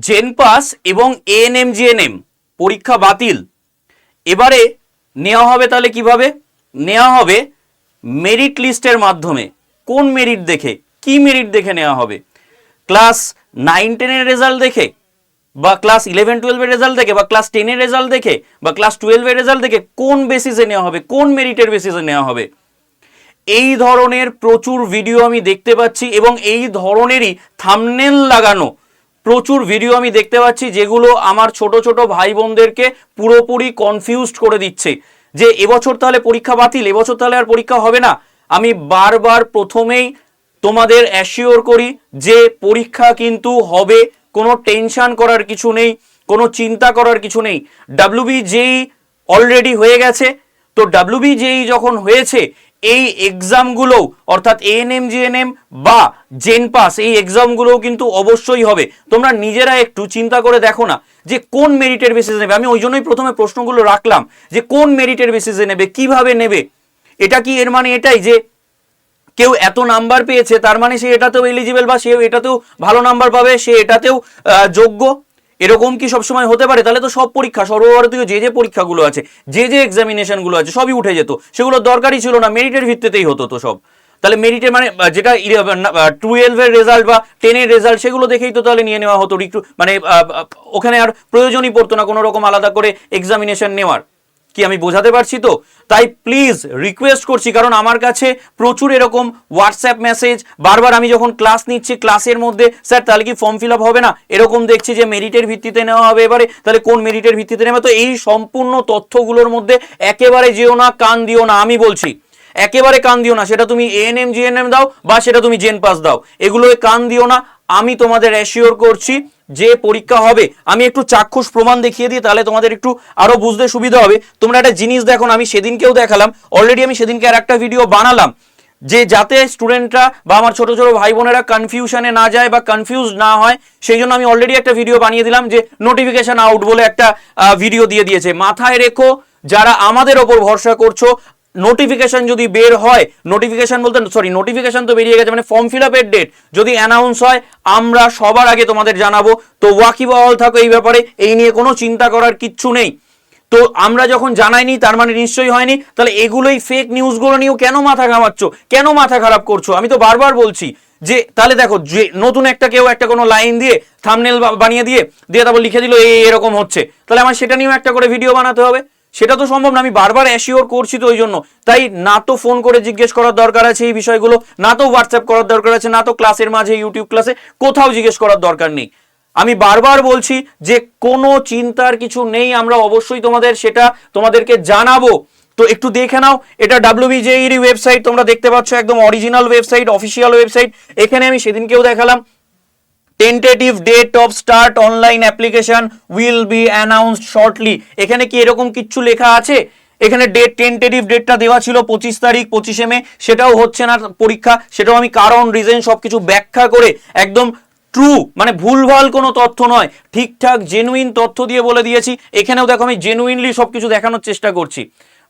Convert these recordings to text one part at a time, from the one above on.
Gen pass এবং ANM, GNM, পরীক্ষা বাতিল। এবারে নেওয়া হবে তাহলে কীভাবে? নেওয়া হবে মেরিট লিস্টের মাধ্যমে। কোন মেরিট দেখে? কি মেরিট দেখে নেওয়া হবে? ক্লাস নাইন টেনের রেজাল্ট দেখে বা ক্লাস ইলেভেন টুয়েলভের রেজাল্ট দেখে বা ক্লাস টেনের রেজাল্ট দেখে বা ক্লাস টুয়েলভের রেজাল্ট দেখে কোন বেসিসে নেওয়া হবে? কোন মেরিটের বেসিসে নেওয়া হবে? এই ধরনের প্রচুর ভিডিও আমি দেখতে পাচ্ছি এবং এই ধরনেরই থামনেল লাগানো প্রচুর ভিডিও আমি দেখতে পাচ্ছি যেগুলো আমার ছোট ছোট ভাই বোনদেরকে পুরোপুরি কনফিউজড করে দিচ্ছে। যে এবছর তাহলে পরীক্ষা বাতিল, এবছর তাহলে আর পরীক্ষা হবে না। আমি বারবার প্রথমেই তোমাদের অ্যাসিওর করি যে পরীক্ষা কিন্তু হবে, কোনো টেনশান করার কিছু নেই, কোনো চিন্তা করার কিছু নেই। ডাব্লিউবি যেই অলরেডি হয়ে গেছে। তো ডাব্লিউবি যেই যখন হয়েছে এই এক্সামগুলো অর্থাৎ এএনএম জিএনএম বা জেন পাস এই এক্সামগুলোও কিন্তু অবশ্যই হবে। তোমরা নিজেরা একটু চিন্তা করে দেখো না যে কোন মেরিটের বেসিসে নেবে। আমি ওই জন্যই প্রথমে প্রশ্নগুলো রাখলাম যে কোন মেরিটের বেসিসে নেবে, কীভাবে নেবে? এটা কি এর মানে এটাই যে কেউ এত নাম্বার পেয়েছে, তার মানে সে এটাতেও এলিজিবল বা সে এটাতেও ভালো নাম্বার পাবে, সে এটাতেও যোগ্য? এরকম কি সবসময় হতে পারে? তাহলে তো সব পরীক্ষা, সর্বভারতীয় যে যে পরীক্ষাগুলো আছে, যে যে এক্সামিনেশনগুলো আছে, সবই উঠে যেত। সেগুলো দরকারই ছিল না মেরিটের ভিত্তিতেই হতো তো সব। তাহলে মেরিটের মানে যেটা টুয়েলভের রেজাল্ট বা টেনের রেজাল্ট সেগুলো দেখেই তো তাহলে নিয়ে নেওয়া হতো। মানে ওখানে আর প্রয়োজনই পড়তো না, কোনো রকম আলাদা করে এক্সামিনেশন নেওয়ার। কি আমি বোঝাতে পারছি তো? তাই প্লিজ রিকোয়েস্ট করছি, কারণ আমার কাছে প্রচুর এরকম হোয়াটসঅ্যাপ মেসেজ বারবার আমি যখন ক্লাস নিচ্ছি ক্লাসের মধ্যে স্যার তাহলে কি ফর্ম ফিল হবে না? এরকম দেখছি যে মেরিটের ভিত্তিতে নেওয়া হবে এবারে, তাহলে কোন মেরিটের ভিত্তিতে নেবে? তো এই সম্পূর্ণ তথ্যগুলোর মধ্যে একেবারে যেও না, কান দিও না, আমি বলছি। একেবারে কান দিও না, সেটা তুমি এএনএম জিএনএম দাও, বা সেটা তুমি জেন পাস দাও। এগুলোয় কান দিও না, আমি তোমাদের অ্যাসিওর করছি যে পরীক্ষা হবে, আমি একটু চাক্ষুষ প্রমাণ দেখিয়ে দিই, তাহলে তোমাদের একটু আরও বুঝতে সুবিধা হবে। তোমরা একটা জিনিস দেখো আমি সেদিনকেও দেখালাম। অলরেডি আমি সেদিনকে আর একটা ভিডিও বানালাম, যে যাতে স্টুডেন্টরা বা আমার ছোট ছোট ভাই বোনেরা কনফিউশনে না যায় বা কনফিউজ না হয়, সেই জন্য আমি অলরেডি একটা ভিডিও বানিয়ে দিলাম, যে নোটিফিকেশন আউট বলে একটা ভিডিও দিয়ে দিয়েছে। মাথায় রেখো, যারা আমাদের ওপর ভরসা করছ নোটিফিকেশন যদি বের হয় নোটিফিকেশন বলতে সরি নোটিফিকেশন তো বেরিয়ে গেছে মানে ফর্ম ফিল আপের ডেট যদি অ্যানাউন্স হয়, আমরা সবার আগে তোমাদের জানাব। তো ওয়াকিবহাল থাকো এই ব্যাপারে, এই নিয়ে কোনো চিন্তা করার কিচ্ছু নেই। তো আমরা যখন জানাইনি, তার মানে নিশ্চয়ই হয়নি, তাহলে এগুলোই ফেক নিউজগুলো নিয়েও কেন মাথা ঘামাচ্ছ? কেন মাথা খারাপ করছ? আমি তো বারবার বলছি যে, তাহলে দেখো, যে নতুন একটা কেউ একটা কোনো লাইন দিয়ে থামনেল বানিয়ে দিয়ে দিয়ে তারপর লিখে দিল এই এরকম হচ্ছে। তাহলে আমার সেটা নিয়েও একটা করে ভিডিও বানাতে হবে। সেটা তো সম্ভব না, আমি বারবার অ্যাসিওর করছি তো ওই জন্য তাই না তো ফোন করে জিজ্ঞেস করার দরকার আছে এই বিষয়গুলো না তো হোয়াটসঅ্যাপ করার দরকার আছে না তো ক্লাসের মাঝে ইউটিউব ক্লাসে কোথাও জিজ্ঞেস করার দরকার নেই। আমি বারবার বলছি যে কোনো চিন্তার কিছু নেই, আমরা অবশ্যই তোমাদের সেটা তোমাদেরকে জানাব। তো একটু দেখে নাও, এটা ডাব্লিউবিজেইর ওয়েবসাইট তোমরা দেখতে পাচ্ছ একদম অরিজিনাল ওয়েবসাইট অফিসিয়াল ওয়েবসাইট এখানে আমি সেদিনকেও দেখালাম tentative date of start online application will be announced shortly এখানে কি এরকম কিচ্ছু লেখা আছে? এখানে ডেট টেন্টেটিভ ডেটটা দেওয়া ছিল পঁচিশ তারিখ, পঁচিশে মে। সেটাও হচ্ছে না পরীক্ষা। সেটাও আমি কারণ রিজন সবকিছু ব্যাখ্যা করে একদম ট্রু মানে ভুলভাল কোনো তথ্য নয়। ঠিকঠাক জেনুইন তথ্য দিয়ে বলে দিয়েছি। এখানেও দেখো আমি জেনুইনলি সবকিছু দেখানোর চেষ্টা করছি।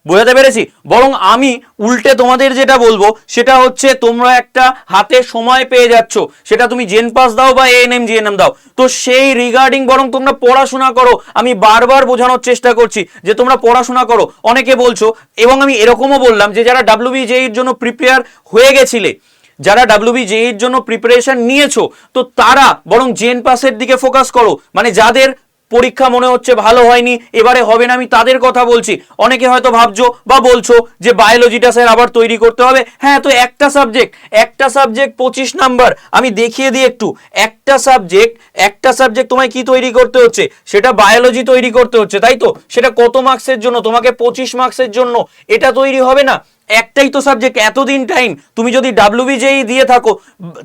বোঝাতে পেরেছি। বরং আমি উল্টে তোমাদের যেটা বলব, সেটা হচ্ছে তোমরা একটা হাতে সময় পেয়ে যাচ্ছ। সেটা তুমি জেন পাস দাও বা এএনএম জিএনএম দাও। তো সেই রিগার্ডিং বরং তোমরা পড়াশোনা করো। আমি বারবার বোঝানোর চেষ্টা করছি যে তোমরা পড়াশোনা করো। অনেকে বলছো, এবং আমি এরকমও বললাম যে যারা ডাব্লিউবিজেইর জন্য প্রিপেয়ার হয়ে গেছিলে, যারা ডাব্লিউবি জেইর জন্য প্রিপারেশন নিয়েছো, তো তারা বরং জেন পাসের দিকে ফোকাস করো। মানে যাদের পরীক্ষা মনে হচ্ছে ভালো হয়নি, এবারে হবে না, আমি তাদের কথা বলছি। অনেকে হয়তো ভাবছ বা বলছো যে বায়োলজিটা স্যার আবার তৈরি করতে হবে। হ্যাঁ তো একটা সাবজেক্ট একটা সাবজেক্ট পঁচিশ নাম্বার আমি দেখিয়ে দিই একটু। একটা সাবজেক্ট একটা সাবজেক্ট তোমায় কি তৈরি করতে হচ্ছে? সেটা বায়োলজি তৈরি করতে হচ্ছে, তাই তো? সেটা কত মার্কসের জন্য? তোমাকে পঁচিশ মার্কসের জন্য। এটা তৈরি হবে না। একটাই তো সাবজেক্ট এতদিন টাইম তুমি যদি ডাব্লিউবিজেই দিয়ে থাকো,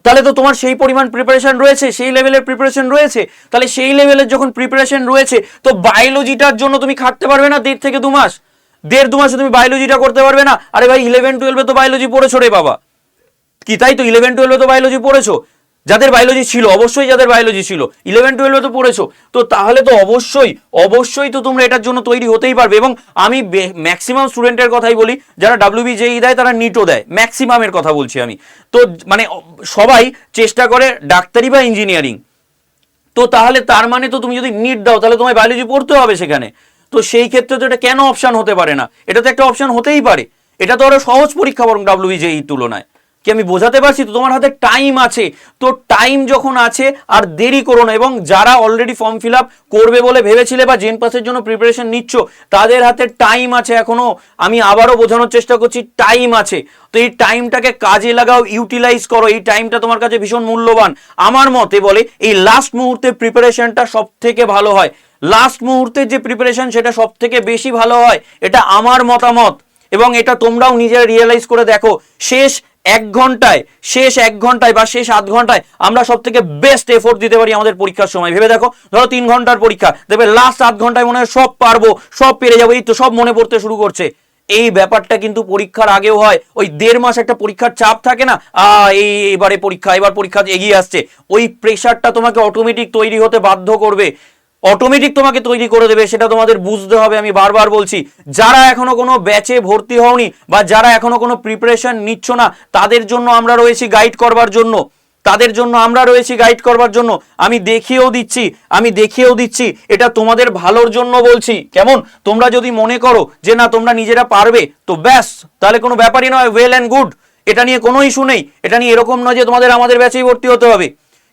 তাহলে তো তোমার সেই পরিমাণ প্রিপারেশন রয়েছে, সেই লেভেলের প্রিপারেশন রয়েছে, তাহলে সেই লেভেলের যখন প্রিপারেশন রয়েছে, তো বায়োলজিটার জন্য তুমি খাটতে পারবে না দেড় থেকে দু মাস। দেড় দু মাসে তুমি বায়োলজিটা করতে পারবে না। আরে ভাই ইলেভেন টুয়েলভে তো বায়োলজি পড়েছো রে বাবা। কি, তাই তো ইলেভেন টুয়েলভে তো বায়োলজি পড়েছো? যাদের বায়োলজি ছিল, অবশ্যই যাদের বায়োলজি ছিল ইলেভেন টুয়েলভে তো পড়েছো, তো তাহলে তো অবশ্যই অবশ্যই তো তোমরা এটার জন্য তৈরি হতেই পারবে এবং আমি ম্যাক্সিমাম স্টুডেন্টের কথাই বলি, যারা ডাব্লিউবি জেই দেয় তারা নিটও দেয় ম্যাক্সিমামের কথা বলছি আমি। তো মানে সবাই চেষ্টা করে ডাক্তারি বা ইঞ্জিনিয়ারিং তো তাহলে তার মানে তো তুমি যদি নিট দাও, তাহলে তোমায় বায়োলজি পড়তে হবে সেখানে। তো সেই ক্ষেত্রে তো এটা কেন অপশান হতে পারে না? এটা তো একটা অপশান হতেই পারে। এটা তো আরও সহজ পরীক্ষা বরং ডাব্লিউবিজেই তুলনায়। কি আমি বোঝাতে পারছি? তো তোমার হাতে টাইম আছে। তো টাইম যখন আছে, আর দেরি করো না এবং যারা অলরেডি ফর্ম ফিল করবে বলে ভেবেছিলে বা জেন পাসের জন্য প্রিপারেশন নিচ্ছ, তাদের হাতে টাইম আছে এখনও। আমি আবারও বোঝানোর চেষ্টা করছি টাইম আছে। তো এই টাইমটাকে কাজে লাগাও ইউটিলাইজ করো। এই টাইমটা তোমার কাছে ভীষণ মূল্যবান। আমার মতে বলে, এই লাস্ট মুহূর্তে প্রিপারেশনটা সব থেকে ভালো হয়। লাস্ট মুহূর্তের যে প্রিপারেশন সেটা সব থেকে বেশি ভালো হয়। এটা আমার মতামত। এবং এটা তোমরাও নিজেরা রিয়েলাইজ করে দেখো। শেষ এক ঘন্টায়, শেষ এক ঘন্টায় বা শেষ আধ ঘন্টায় আমরা সব থেকে বেস্ট এফোর্ট দিতে পারি আমাদের পরীক্ষার সময়। ভেবে দেখো, ধরো তিন ঘণ্টার পরীক্ষা, দেখবে লাস্ট আধ ঘন্টায় মনে হয় সব পারব, সব পেরে যাব, এই তো সব মনে পড়তে শুরু করছে। এই ব্যাপারটা কিন্তু পরীক্ষার আগেও হয়, ওই দেড় মাস একটা পরীক্ষার চাপ থাকে না এই এবারে পরীক্ষা, এবার পরীক্ষা এগিয়ে আসছে, ওই প্রেশারটা তোমাকে অটোমেটিক তৈরি হতে বাধ্য করবে। অটোমেটিক তোমাকে তৈরি করে দেবে, সেটা তোমাদের বুঝতে হবে, আমি বারবার বলছি। যারা এখনও কোনো ব্যাচে ভর্তি হওনি বা যারা এখনও কোনো প্রিপারেশন নিচ্ছ না, তাদের জন্য আমরা রয়েছি গাইড করবার জন্য। তাদের জন্য আমরা রয়েছি গাইড করবার জন্য। আমি দেখিয়েও দিচ্ছি, আমি দেখিয়েও দিচ্ছি, এটা তোমাদের ভালোর জন্য বলছি। কেমন? তোমরা যদি মনে করো যে না, তোমরা নিজেরা পারবে, তো ব্যাস, তাহলে কোনো ব্যাপারই নয় ওয়েল অ্যান্ড গুড এটা নিয়ে কোনো ইস্যু নেই। এটা নিয়ে এরকম নয় যে তোমাদের আমাদের ব্যাচেই ভর্তি হতে হবে।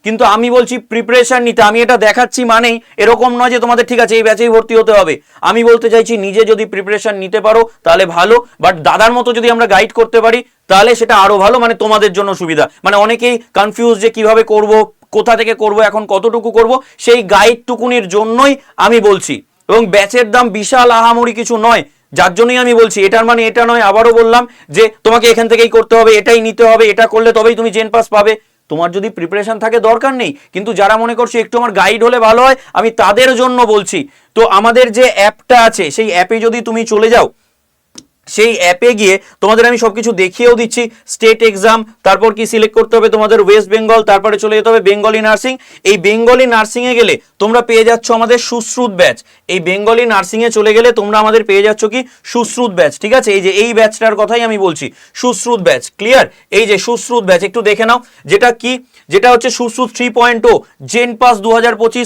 কিন্তু আমি বলছি প্রিপারেশন নিতে, আমি এটা দেখাচ্ছি মানেই এরকম নয় যে তোমাদের ঠিক আছে, এই ব্যাচেই ভর্তি হতে হবে। আমি বলতে চাইছি নিজে যদি প্রিপারেশন নিতে পারো, তাহলে ভালো বাট দাদার মতো যদি আমরা গাইড করতে পারি, তাহলে সেটা আরও ভালো মানে তোমাদের জন্য সুবিধা। মানে অনেকেই কনফিউজ যে কীভাবে করব, কোথা থেকে করব, এখন কতটুকু করব, সেই গাইডটুকুনির জন্যই আমি বলছি। এবং ব্যাচের দাম বিশাল আহামরি কিছু নয়, যার জন্যই আমি বলছি, এটার মানে এটা নয়, আবারও বললাম যে তোমাকে এখান থেকেই করতে হবে, এটাই নিতে হবে, এটা করলে তবেই তুমি জেন পাস পাবে। তোমার যদি প্রিপারেশান থাকে দরকার নেই, কিন্তু যারা মনে করছ একটু আমার গাইড হলে ভালো হয়, আমি তাদের জন্য বলছি। তো আমাদের যে অ্যাপটা আছে, সেই অ্যাপে যদি তুমি চলে যাও সেই অ্যাপে গিয়ে তোমাদের আমি সবকিছু দেখিয়েও দিচ্ছি। স্টেট এক্সাম তারপর কি সিলেক্ট করতে হবে তোমাদের ওয়েস্ট বেঙ্গল তারপরে চলে যেতে হবে বেঙ্গলি নার্সিং এই বেঙ্গলি নার্সিংয়ে গেলে তোমরা পেয়ে যাচ্ছ আমাদের সুশ্রুত ব্যাচ এই বেঙ্গলি নার্সিংয়ে চলে গেলে তোমরা আমাদের পেয়ে যাচ্ছ কি? সুশ্রুত ব্যাচ ঠিক আছে? এই যে এই ব্যাচটার কথাই আমি বলছি। সুশ্রুত ব্যাচ ক্লিয়ার এই যে সুশ্রুত ব্যাচ একটু দেখে নাও। যেটা কি? যেটা হচ্ছে Sushrut three point O JENPAS দু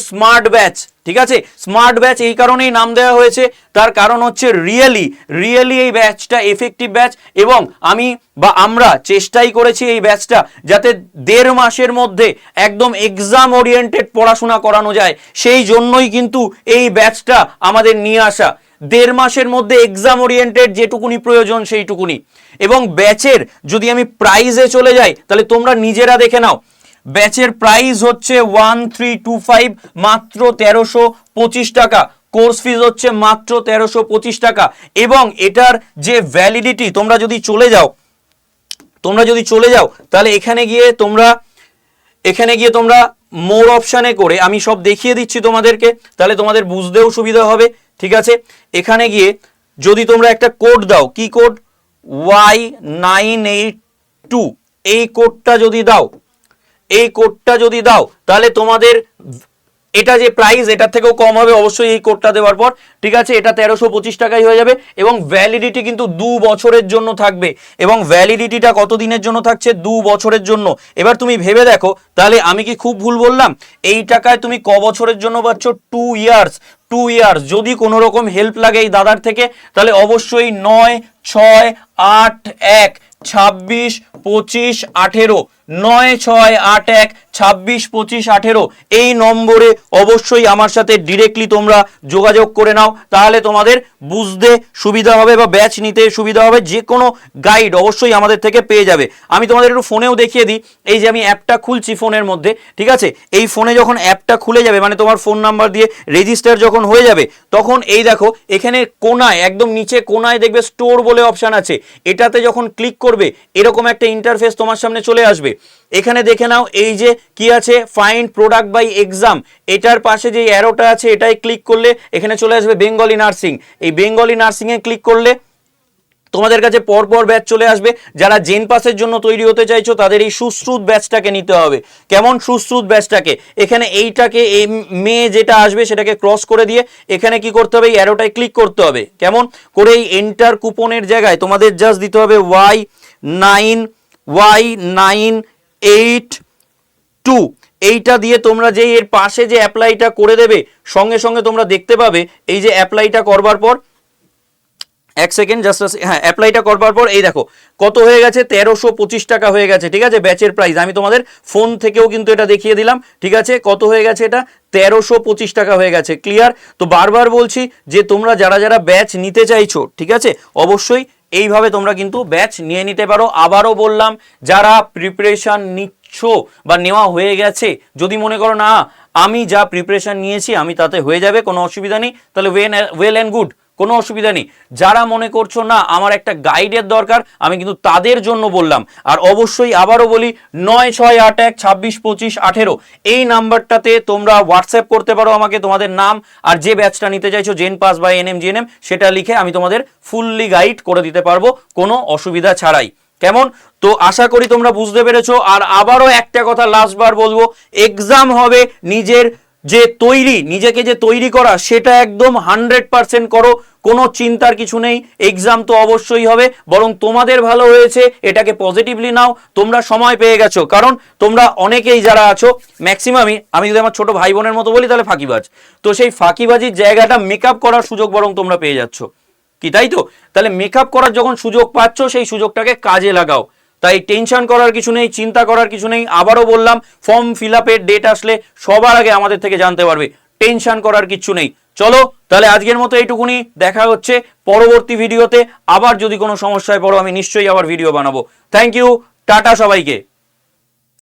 স্মার্ট ব্যাচ ঠিক আছে? স্মার্ট ব্যাচ এই কারণেই নাম দেওয়া হয়েছে। তার কারণ হচ্ছে রিয়েলি রিয়েলি এই ব্যাচটা এফেক্টিভ ব্যাচ এবং আমি বা আমরা চেষ্টাই করেছি এই ব্যাচটা যাতে দেড় মাসের মধ্যে একদম এক্সাম ওরিয়েন্টেড পড়াশোনা করানো যায়। সেই জন্যই কিন্তু এই ব্যাচটা আমাদের নিয়ে আসা। দেড় মাসের মধ্যে এক্সাম ওরিয়েন্টেড যেটুকুনি প্রয়োজন সেইটুকুনি। এবং ব্যাচের যদি আমি প্রাইজে চলে যাই, তাহলে তোমরা নিজেরা দেখে নাও। ব্যাচের প্রাইস হচ্ছে ওয়ান থ্রি টু ফাইভ মাত্র তেরোশো পঁচিশ টাকা। কোর্স ফিজ হচ্ছে মাত্র তেরোশো পঁচিশ টাকা। এবং এটার যে ভ্যালিডিটি তোমরা যদি চলে যাও, তোমরা যদি চলে যাও, তাহলে এখানে গিয়ে তোমরা, এখানে গিয়ে তোমরা মোর অপশানে করে, আমি সব দেখিয়ে দিচ্ছি তোমাদেরকে, তাহলে তোমাদের বুঝতেও সুবিধা হবে, ঠিক আছে? এখানে গিয়ে যদি তোমরা একটা কোড দাও, কি code Y nine eight two এই কোডটা যদি দাও এই কোডটা যদি দাও, তাহলে তোমাদের এটা যে প্রাইস এটার থেকেও কম হবে, অবশ্যই এই কোডটা দেওয়ার পর। ঠিক আছে, এটা তেরোশো পঁচিশ টাকাই হয়ে যাবে এবং ভ্যালিডিটি কিন্তু দু বছরের জন্য থাকবে। এবং ভ্যালিডিটিটা কত দিনের জন্য থাকছে? দু বছরের জন্য। এবার তুমি ভেবে দেখো, তাহলে আমি কি খুব ভুল বললাম? এই টাকায় তুমি ক বছরের জন্য পাচ্ছ? টু ইয়ার্স টু ইয়ার্স যদি কোনো রকম হেল্প লাগে এই দাদার থেকে, তাহলে অবশ্যই নয়, ছয়, আট, এক, ছাব্বিশ, পঁচিশ, আঠেরো। নয় ছয় আট এক ছাব্বিশ পঁচিশ আঠেরো এই নম্বরে অবশ্যই আমার সাথে ডিরেক্টলি তোমরা যোগাযোগ করে নাও। তাহলে তোমাদের বুঝতে সুবিধা হবে বা ব্যাচ নিতে সুবিধা হবে যে কোনো গাইড অবশ্যই আমাদের থেকে পেয়ে যাবে। আমি তোমাদের একটু ফোনেও দেখিয়ে দিই। এই যে আমি অ্যাপটা খুলছি ফোনের মধ্যে, ঠিক আছে? এই ফোনে যখন অ্যাপটা খুলে যাবে মানে তোমার ফোন নাম্বার দিয়ে রেজিস্টার যখন হয়ে যাবে, তখন এই দেখো, এখানে কোনায়, একদম নিচে কোনায় দেখবে স্টোর বলে অপশান আছে। এটাতে যখন ক্লিক করবে, এরকম একটা ইন্টারফেস তোমার সামনে চলে আসবে। এখানে দেখে নাও, এই যে কি আছে? ফাইন্ড প্রোডাক্ট বাই এক্সাম এটার পাশে যে অ্যারোটা আছে এটাই ক্লিক করলে এখানে চলে আসবে বেঙ্গলি নার্সিং এই বেঙ্গলি নার্সিংয়ে ক্লিক করলে তোমাদের কাছে পরপর ব্যাচ চলে আসবে। যারা জেন পাসের জন্য তৈরি হতে চাইছো, তাদের এই সুশ্রুত ব্যাচটাকে নিতে হবে। কেমন সুশ্রুত ব্যাচটাকে এখানে এইটাকে, এই মেয়ে যেটা আসবে, সেটাকে ক্রস করে দিয়ে এখানে কি করতে হবে? এই অ্যারোটায় ক্লিক করতে হবে। কেমন? করে এই এন্টার কুপনের জায়গায় তোমাদের জাস্ট দিতে হবে Y nine Y nine eight two এইটা দিয়ে তোমরা যেই এর পাশে যে অ্যাপ্লাইটা করে দেবে, সঙ্গে সঙ্গে তোমরা দেখতে পাবে, এই যে অ্যাপ্লাইটা করবার পর, এক সেকেন্ড জাস্ট হ্যাঁ অ্যাপ্লাইটা করবার পর, এই দেখো, কত হয়ে গেছে? তেরোশো পঁচিশ টাকা হয়ে গেছে, ঠিক আছে? ব্যাচের প্রাইস আমি তোমাদের ফোন থেকেও কিন্তু এটা দেখিয়ে দিলাম, ঠিক আছে? কত হয়ে গেছে এটা? তেরোশো পঁচিশ টাকা হয়ে গেছে ক্লিয়ার তো বারবার বলছি যে তোমরা যারা যারা ব্যাচ নিতে চাইছো, ঠিক আছে? অবশ্যই এইভাবে তোমরা কিন্তু ব্যাচ নিয়ে নিতে পারো। আবারও বললাম, যারা প্রিপারেশান নিচ্ছ বা নেওয়া হয়ে গেছে, যদি মনে করো না, আমি যা প্রিপারেশান নিয়েছি, আমি তাতে হয়ে যাবে, কোনো অসুবিধা নেই। তাহলে ওয়েন ওয়েল অ্যান্ড গুড কোনো অসুবিধা নেই। যারা মনে করছ না, আমার একটা গাইডের দরকার, আমি কিন্তু তাদের জন্য বললাম। আর অবশ্যই আবারও বলি, নয় ছয় আট এক ছাব্বিশ পঁচিশ আঠেরো, এই নাম্বারটাতে তোমরা হোয়াটসঅ্যাপ করতে পারো আমাকে তোমাদের নাম, আর যে ব্যাচটা নিতে চাইছো জেন পাস বা এনএম জিএনএম সেটা লিখে আমি তোমাদের ফুললি গাইড করে দিতে পারব, কোনো অসুবিধা ছাড়াই। কেমন? তো আশা করি তোমরা বুঝতে পেরেছ, আর আবারও একটা কথা লাস্টবার বলব এক্সাম হবে নিজের যে তৈরি, নিজেকে যে তৈরি করা, সেটা একদম হান্ড্রেড পার্সেন্ট করো। কোনো চিন্তার কিছু নেই এক্সাম তো অবশ্যই হবে, বরং তোমাদের ভালো হয়েছে, এটাকে পজিটিভলি নাও, তোমরা সময় পেয়ে গেছো, কারণ তোমরা অনেকেই যারা আছো ম্যাক্সিমামই আমি যদি আমার ছোট ভাই বোনের মতো বলি, তাহলে ফাঁকিবাজ। তো সেই ফাঁকিবাজির জায়গাটা মেকআপ করার সুযোগ বরং তোমরা পেয়ে যাচ্ছ। কি তাই তো? তাহলে মেকআপ করার যখন সুযোগ পাচ্ছ, সেই সুযোগটাকে কাজে লাগাও। তাই টেনশন করার কিছু নেই, চিন্তা করার কিছু নেই, আবারও বললাম ফর্ম ফিল আপের ডেট আসলে সবার আগে আমাদের থেকে জানতে পারবে টেনশন করার কিছু নেই। চলো, তাহলে আজকের মতো এইটুকুনি, দেখা হচ্ছে পরবর্তী ভিডিওতে। আবার যদি কোনো সমস্যায় পড়ো, আমি নিশ্চয়ই আবার ভিডিও বানাবো। থ্যাংক ইউ টাটা সবাইকে।